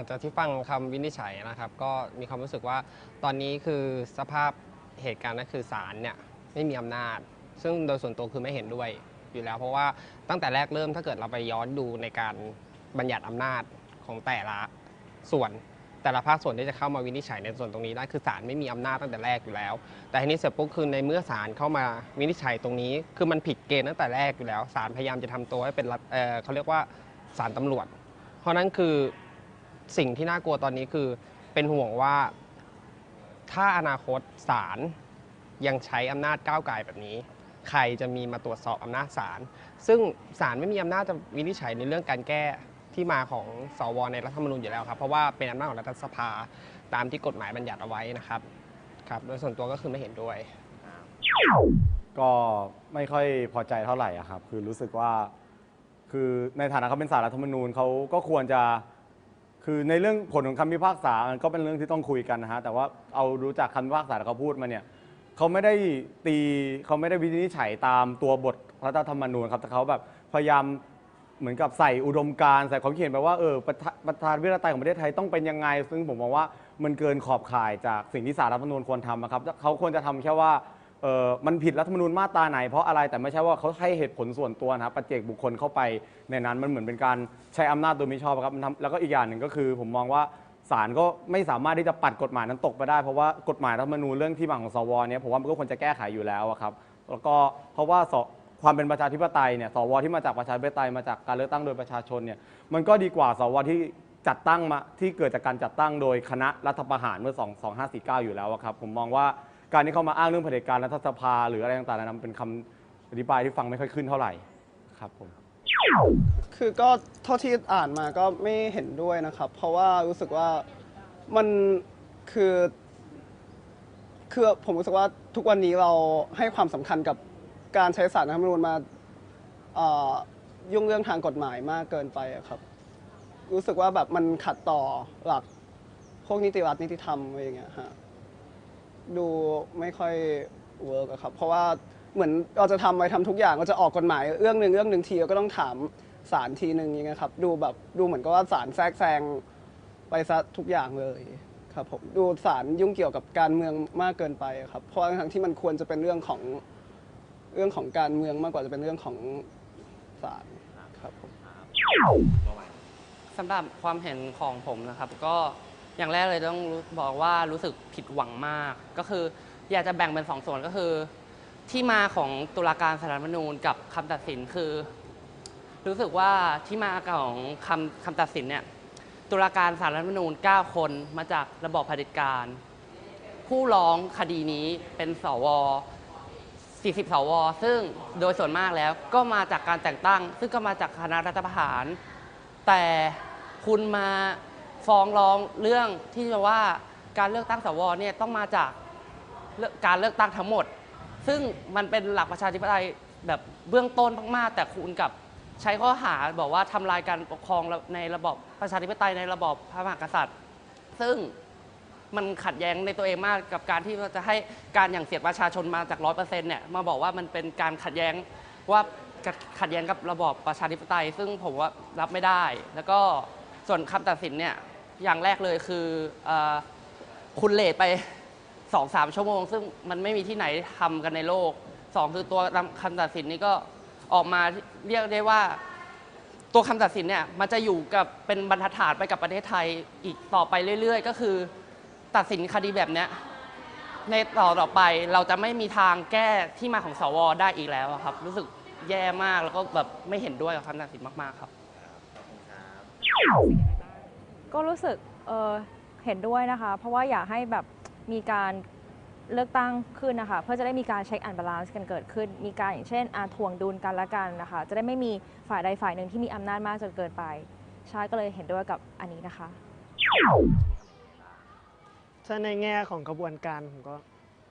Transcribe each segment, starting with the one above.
ลังจากที่ฟังคำวินิจฉัยนะครับ ก็มีความรู้สึกว่าตอนนี้คือสภาพเหตุการณ์ก็คือศาลเนี่ยไม่มีอำนาจ ซึ่งโดยส่วนตัวคือไม่เห็นด้วยอยู่แล้ว เพราะว่าตั้งแต่แรกเริ่มถ้าเกิดเราไปย้อนดูในการบัญญัติอำนาจของแต่ละส่วนแต่ละภาคส่วนที่จะเข้ามาวินิจฉัยในส่วนตรงนี้ได้คือศาลไม่มีอำนาจตั้งแต่แรกอยู่แล้ว แต่ทีนี้เสร็จปุ๊บคือในเมื่อศาลเข้ามาวินิจฉัยตรงนี้ คือมันผิดเกณฑ์ตั้งแต่แรกอยู่แล้วศาลพยายามจะทำตัวให้เป็นรัฐเเขาเรียกว่าศาลตำรวจ เพราะนั้นคือ สิ่งที่น่ากลัวตอนนี้คือเป็นห่วงว่า ถ้าอนาคตศาลยังใช้อำนาจก้าวไกลแบบนี้ ใครจะมีมาตรวจสอบอำนาจศาลซึ่งศาลไม่มีอำนาจจะวินิจฉัยในเรื่องการแก้ที่มาของสวในรัฐธรรมนูญอยู่แล้วครับ เพราะว่าเป็นอำนาจของรัฐสภาตามที่กฎหมายบัญญัติเอาไว้นะครับครับโดยส่วนตัวก็คือไม่เห็นด้วย ก็ไม่ค่อยพอใจเท่าไหร่อะครับ คือรู้สึกว่า คือในฐานะเขาเป็นสารรัฐธรรมนูญเขาก็ควรจะ คือในเรื่องผลของคำพิพากษามันก็เป็นเรื่องที่ต้องคุยกันนะฮะแต่ว่าเอารู้จักคำพิพากษาที่เขาพูดมาเนี่ยเขาไม่ได้ตีเขาไม่ได้วินิจฉัยตามตัวบทรัฐธรรมนูญครับแต่เขาแบบพยายามเหมือนกับใส่อุดมการณ์ใส่ความคิดเห็นไปว่าเออประธาประธานวิปไตยของประเทศไทยต้องเป็นยังไง ซึ่งผมมองว่ามันเกินขอบข่ายจากสิ่งที่สารรัฐธรรมนูญควรทำอะครับเขาควรจะทำแค่ว่า เออมันผิดรัฐธรรมนูญมาตราไหนเพราะอะไรแต่ไม่ใช่ว่าเขาให้เหตุผลส่วนตัวนะครับปัจเจกบุคคลเข้าไปในนั้นมันเหมือนเป็นการใช้อำนาจโดยมิชอบครับมันทำแล้วก็อีกอย่างหนึ่งก็คือ ผมมองว่าศาลก็ไม่สามารถที่จะปัดกฎหมายนั้นตกไปได้เพราะว่ากฎหมายรัฐธรรมนูญเรื่องที่มาของสวเนี่ยผมว่ามันก็ควรจะแก้ไขอยู่แล้วอะครับแล้วก็เพราะว่าสความเป็นประชาธิปไตยเนี่ยสวที่มาจากประชาธิปไตยมาจากการเลือกตั้งโดยประชาชนเนี่ยมันก็ดีกว่าสวที่จัดตั้งมาที่เกิดจากการจัดตั้งโดยคณะรัฐประหารเมื่อ 2 2549 อยู่แล้วอะครับผมมองว่า การที่เขามาอ้างเรื่องเผด็จการรัฐสภา หรืออะไรต่างๆนั้นเป็นคำอธิบายที่ฟังไม่ค่อยขึ้นเท่าไหร่ครับผม คือก็เท่าที่อ่านมาก็ไม่เห็นด้วยนะครับ เพราะว่ารู้สึกว่ามันคือคือผมรู้สึกว่าทุกวันนี้เราให้ความสำคัญกับการใช้สารรัฐธรรมนูญมาเอ่อยุ่งเรื่องทางกฎหมายมากเกินไปอะครับ รู้สึกว่าแบบมันขัดต่อหลักพวกนิติรัฐนิติธรรมอะไรอย่างเงี้ยฮะ ดูไม่ค่อยเวิร์กอะครับ เพราะว่าเหมือนเราจะทำไปทำทุกอย่างเราจะออกกฎหมายเรื่องหนึ่งเรื่องหนึ่งทีเราก็ต้องถามศาลทีหนึ่งอย่างเงี้ยครับ ดูแบบดูเหมือนกับว่าศาลแทรกแซงไปซะทุกอย่างเลยครับผมดูศาลยุ่งเกี่ยวกับการเมืองมากเกินไปอะครับ เพราะทั้งที่มันควรจะเป็นเรื่องของเรื่องของการเมืองมากกว่าจะเป็นเรื่องของศาลครับผม สำหรับความเห็นของผมนะครับก็ อย่างแรกเลยต้องบอกว่ารู้สึกผิดหวังมาก ก็คืออยากจะแบ่งเป็นสองส่วนก็คือ ที่มาของตุลาการสารรัฐธรรมนูญกับคำตัดสินคือ รู้สึกว่าที่มาของคำคำตัดสินเนี่ยตุลาการสารรัฐธรรมนูญ 9 คนมาจากระบอบเผด็จการ ผู้ร้องคดีนี้เป็นสว 40 สว ซึ่งโดยส่วนมากแล้วก็มาจากการแต่งตั้ง ซึ่งก็มาจากคณะรัฐประหาร แต่คุณมา ฟ้องร้องเรื่องที่จะว่าการเลือกตั้งสวเนี่ยต้องมาจากการเลือกตั้งทั้งหมด ซึ่งมันเป็นหลักประชาธิปไตยแบบเบื้องต้นมากๆ แต่คุณกับใช้ข้อหาบอกว่าทำลายการปกครองในระบอบประชาธิปไตยในระบอบพระมหากษัตริย์ ซึ่งมันขัดแย้งในตัวเองมากกับการที่จะให้การอย่างเสียดประชาชนมาจากร้อยเปอร์เซ็นต์เนี่ยมาบอกว่ามันเป็นการขัดแย้งว่าขัดแย้งกับระบอบประชาธิปไตย ซึ่งผมว่ารับไม่ได้ แล้วก็ส่วนคำตัดสินเนี่ย อย่างแรกเลยคืออคุณเลทไปสองสามชั่วโมง ซึ่งมันไม่มีที่ไหนทำกันในโลกสองคือตัวคำตัดสินนี้ก็ออกมาเรียกได้ว่า ตัวคำตัดสินเนี่ยมันจะอยู่กับเป็นบรรทัดฐานไปกับประเทศไทยอีกต่อไปเรื่อย ๆ ก็คือ ตัดสินคดีแบบเนี้ยในต่อต่อไปเราจะไม่มีทางแก้ที่มาของสวได้อีกแล้วครับ รู้สึกแย่มากแล้วก็แบบไม่เห็นด้วยกับคำตัดสินมาก ๆ ครับ ก็รู้สึกเเห็นด้วยนะคะ เพราะว่าอยากให้แบบมีการเลือกตั้งขึ้นนะคะ เพื่อจะได้มีการเช็คอันบาลานซ์กันเกิดขึ้น มีการอย่างเช่นอาทวงดุลกันละกันนะคะ จะได้ไม่มีฝ่ายใดฝ่ายหนึ่งที่มีอำนาจมากจนเกินไปใช่ก็เลยเห็นด้วยกับอันนี้นะคะ ถ้าในแง่ของกระบวนการผมก็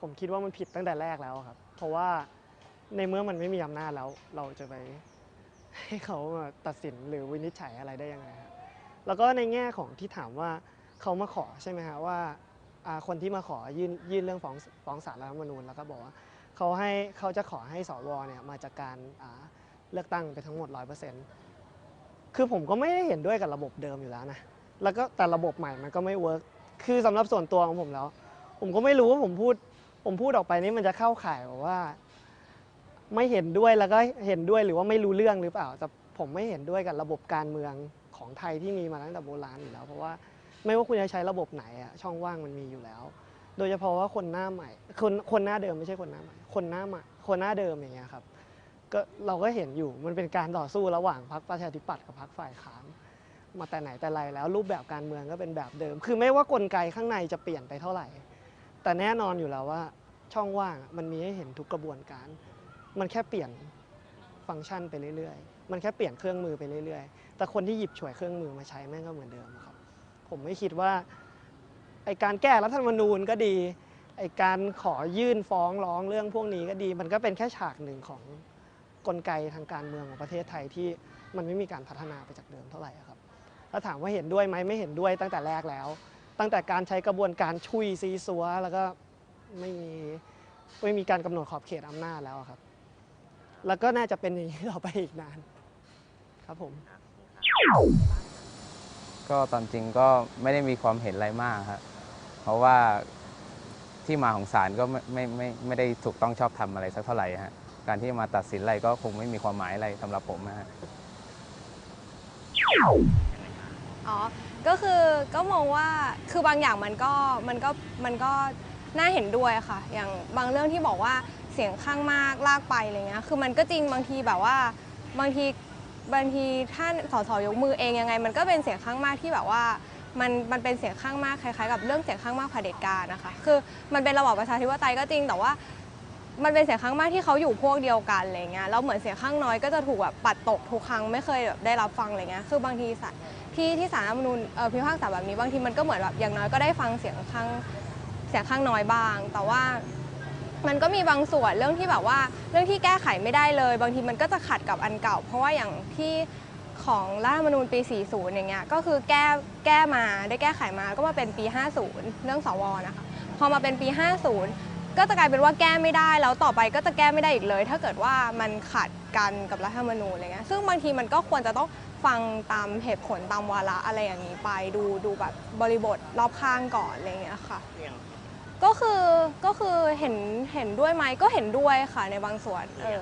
ผมคิดว่ามันผิดตั้งแต่แรกแล้วครับ เพราะว่าในเมื่อมันไม่มีอำนาจแล้ว เราจะไปให้เขามาตัดสินหรือวินิจฉัยอะไรได้ยังไงครับ แล้วก็ในแง่ของที่ถามว่าเขามาขอใช่ไหมฮะว่าคนที่มาขอยื่นยื่นเรื่องฟ้องฟ้องศาลรัฐธรรมนูญแล้วก็บอกว่าเขาให้เขาจะขอให้สวเนี่ยมาจากการเลือกตั้งไปทั้งหมด 100%คือผมก็ไม่ได้เห็นด้วยกับระบบเดิมอยู่แล้วนะแล้วก็แต่ระบบใหม่มันก็ไม่เวิร์กคือสำหรับส่วนตัวของผมแล้ว ผมก็ไม่รู้ว่าผมพูดผมพูดออกไปนี่มันจะเข้าข่ายว่า ไม่เห็นด้วยแล้วก็เห็นด้วยหรือว่าไม่รู้เรื่องหรือเปล่าแต่ผมไม่เห็นด้วยกับระบบการเมือง ของไทยที่มีมาตั้งแต่โบราณอยู่แล้ว เพราะว่าไม่ว่าคุณจะใช้ระบบไหนอะช่องว่างมันมีอยู่แล้ว โดยเฉพาะว่าคนหน้าใหม่ คนคนหน้าเดิมไม่ใช่คนหน้าใหม่ คนหน้าใหม่คนหน้าเดิมอย่างเงี้ยครับก็เราก็เห็นอยู่มันเป็นการต่อสู้ระหว่างพรรคประชาธิปัตย์กับพรรคฝ่ายค้านมาแต่ไหนแต่ไรแล้วรูปแบบการเมืองก็เป็นแบบเดิม คือไม่ว่ากลไกข้างในจะเปลี่ยนไปเท่าไหร่ แต่แน่นอนอยู่แล้วว่าช่องว่างมันมีให้เห็นทุกกระบวนการ มันแค่เปลี่ยนฟังก์ชันไปเรื่อยๆ มันแค่เปลี่ยนเครื่องมือไปเรื่อยๆ แต่คนที่หยิบฉวยเครื่องมือมาใช้แม่งก็เหมือนเดิมครับ ผมไม่คิดว่าไอการแก้รัฐธรรมนูญก็ดีไอการขอยื่นฟ้องร้องเรื่องพวกนี้ก็ดี มันก็เป็นแค่ฉากหนึ่งของกลไกทางการเมืองของประเทศไทยที่มันไม่มีการพัฒนาไปจากเดิมเท่าไหร่ครับแล้วถามว่าเห็นด้วยไหมไม่เห็นด้วยตั้งแต่แรกแล้ว ตั้งแต่การใช้กระบวนการชุยซีซัวแล้วก็ไม่มีไม่มีการกำหนดขอบเขตอำนาจแล้วครับ แล้วก็น่าจะเป็นอย่างนี้ต่อไปอีกนานครับผม ก็ตามจริงก็ไม่ได้มีความเห็นอะไรมากครับเพราะว่าที่มาของศาลก็ไม่ไม่ไม่ไม่ได้ถูกต้องชอบทำอะไรสักเท่าไหร่ฮะการที่มาตัดสินอะไรก็คงไม่มีความหมายอะไรสำหรับผมนะฮะ อ๋อ ก็คือก็มองว่าคือบางอย่างมันก็มันก็มันก็น่าเห็นด้วยค่ะ อย่างบางเรื่องที่บอกว่าเสียงข้างมากลากไปอะไรเงี้ยคือมันก็จริงบางทีแบบว่าบางที บางทีท่านสสยกมือเองยังไง มันก็เป็นเสียงข้างมากที่แบบว่ามันมันเป็นเสียงข้างมากคล้ายๆกับเรื่องเสียงข้างมากเผด็จการนะคะคือมันเป็นระบอบประชาธิปไตยก็จริงแต่ว่ามันเป็นเสียงข้างมากที่เขาอยู่พวกเดียวกันอะไรเงี้ยแล้วเหมือนเสียงข้างน้อยก็จะถูกแบบปัดตกทุกครั้งไม่เคยแบบได้รับฟังอะไรเงี้ยคือบางทีที่ที่สารรัฐมนูญพิพากษาแบบนี้บางทีมันก็เหมือนแบบอย่างน้อยก็ได้ฟังเสียงข้างเสียงข้างน้อยบ้าง แต่ว่า มันก็มีบางส่วนเรื่องที่แบบว่า เรื่องที่แก้ไขไม่ได้เลย บางทีมันก็จะขัดกับอันเก่า เพราะว่าอย่างที่ของรัฐธรรมนูญปี 40 อย่างเงี้ย ก็คือแก้แก้มาได้แก้ไขมาก็มาเป็นปี 50 เรื่องสวนะคะ พอมาเป็นปี 50 ก็จะกลายเป็นว่าแก้ไม่ได้ แล้วต่อไปก็จะแก้ไม่ได้อีกเลย ถ้าเกิดว่ามันขัดกันกับรัฐธรรมนูญอะไรเงี้ย ซึ่งบางทีมันก็ควรจะต้องฟังตามเหตุผลตามวาระอะไรอย่างนี้ไป ดูดูแบบบริบทรอบข้างก่อนอะไรเงี้ยค่ะ ก็คือก็คือเห็นเห็นด้วยไหมก็เห็นด้วยค่ะในบางส่วนเออ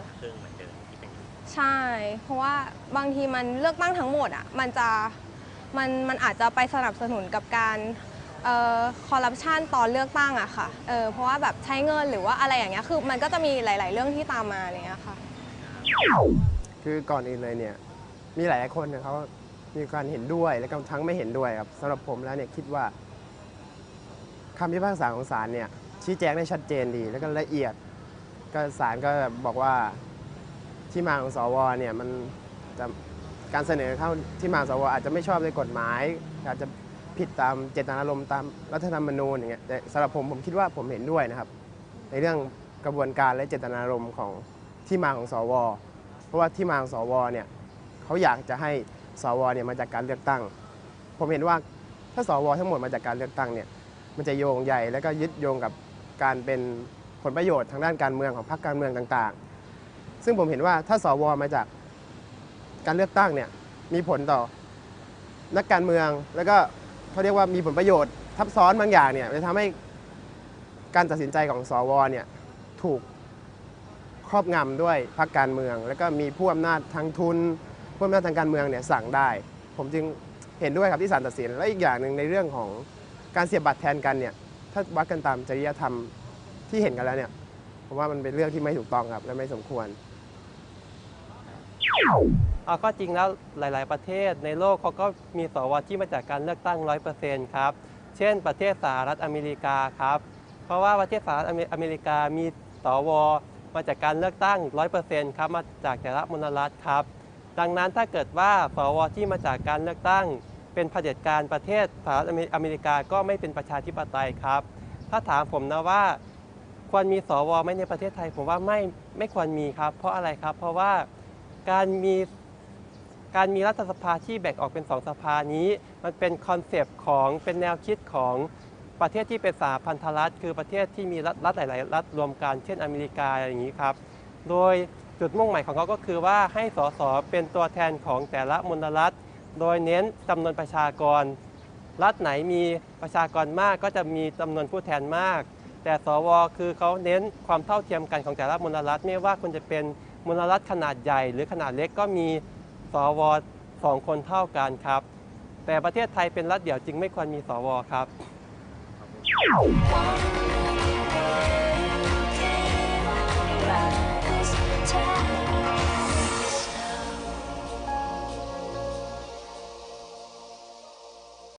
ใช่ เพราะว่าบางทีมันเลือกตั้งทั้งหมดอะมันจะมันมันอาจจะไปสนับสนุนกับการคอร์รัปชันตอนเลือกตั้งอะค่ะเออเพราะว่าแบบใช้เงินหรือว่าอะไรอย่างเงี้ยคือมันก็จะมีหลาย ๆ เรื่องที่ตามมาอะไรเงี้ยค่ะ คือก่อนอื่นเลยเนี่ยมีหลายๆคนเนี่ยเขามีการเห็นด้วยและก็ทั้งไม่เห็นด้วยครับสำหรับผมแล้วเนี่ยคิดว่า คำพิพากษาของศาลเนี่ยชี้แจงได้ชัดเจนดีแล้วก็ละเอียด ก็ศาลก็บอกว่าที่มาของสวเนี่ยมันจะการเสนอเข้าที่มาของสวอาจจะไม่ชอบในกฎหมาย อาจจะผิดตามเจตนารมณ์ตามรัฐธรรมนูญอย่างเงี้ยแต่สำหรับผมผมคิดว่าผมเห็นด้วยนะครับ ในเรื่องกระบวนการและเจตนารมณ์ของที่มาของสว เพราะว่าที่มาของสวเนี่ยเขาอยากจะให้สวเนี่ยมาจากการเลือกตั้ง ผมเห็นว่าถ้าสวทั้งหมดมาจากการเลือกตั้งเนี่ย มันจะโยงใหญ่ แล้วก็ยึดโยงกับการเป็นผลประโยชน์ทางด้านการเมืองของพรรคการเมืองต่างๆ ซึ่งผมเห็นว่าถ้าสวมาจากการเลือกตั้งเนี่ยมีผลต่อนักการเมือง แล้วก็เขาเรียกว่ามีผลประโยชน์ทับซ้อนบางอย่างเนี่ยจะทำให้การตัดสินใจของสวเนี่ยถูกครอบงำด้วยพรรคการเมือง แล้วก็มีผู้อำนาจทางทุนผู้อำนาจทางการเมืองเนี่ยสั่งได้ ผมจึงเห็นด้วยครับที่ศาลตัดสินและอีกอย่างหนึ่งในเรื่องของ การเสียบบัตรแทนกันเนี่ยถ้าวัดกันตามจริยธรรมที่เห็นกันแล้วเนี่ยผมว่ามันเป็นเรื่องที่ไม่ถูกต้องครับและไม่สมควรเอาก็จริงแล้วหลาย ๆ ประเทศในโลกเขาก็มีสวที่มาจากการเลือกตั้ง 100%ครับ เช่น ประเทศสหรัฐอเมริกาครับ เพราะว่าประเทศสหรัฐอเมริกามีสวมาจากการเลือกตั้ง 100%ครับ มาจากแต่ละมลรัฐครับ ดังนั้นถ้าเกิดว่าสวที่มาจากการเลือกตั้ง เป็นเผด็จการประเทศสหรัฐอเมริกาก็ไม่เป็นประชาธิปไตยครับ ถ้าถามผมนะว่าควรมีสวไหมในประเทศไทย ผมว่าไม่ไม่ควรมีครับ เพราะอะไรครับ เพราะว่าการมีการมีรัฐสภาที่แบ่งออกเป็นสองสภานี้ มันเป็นคอนเซปต์ของเป็นแนวคิดของประเทศที่เป็นสหพันธรัฐ คือประเทศที่มีรัฐหลาย ๆ รัฐรวมกันเช่นอเมริกาอย่างนี้ครับ โดยจุดมุ่งหมายของเขาก็คือว่าให้สสเป็นตัวแทนของแต่ละมลรัฐ โดยเน้นจำนวนประชากร รัฐไหนมีประชากรมากก็จะมีจำนวนผู้แทนมาก แต่สวคือเขาเน้นความเท่าเทียมกันของแต่ละมลรัฐไม่ว่าคุณจะเป็นมลรัฐขนาดใหญ่หรือขนาดเล็กก็มีสวสองคนเท่ากันครับ แต่ประเทศไทยเป็นรัฐเดี่ยวจึงไม่ควรมีสวครับ One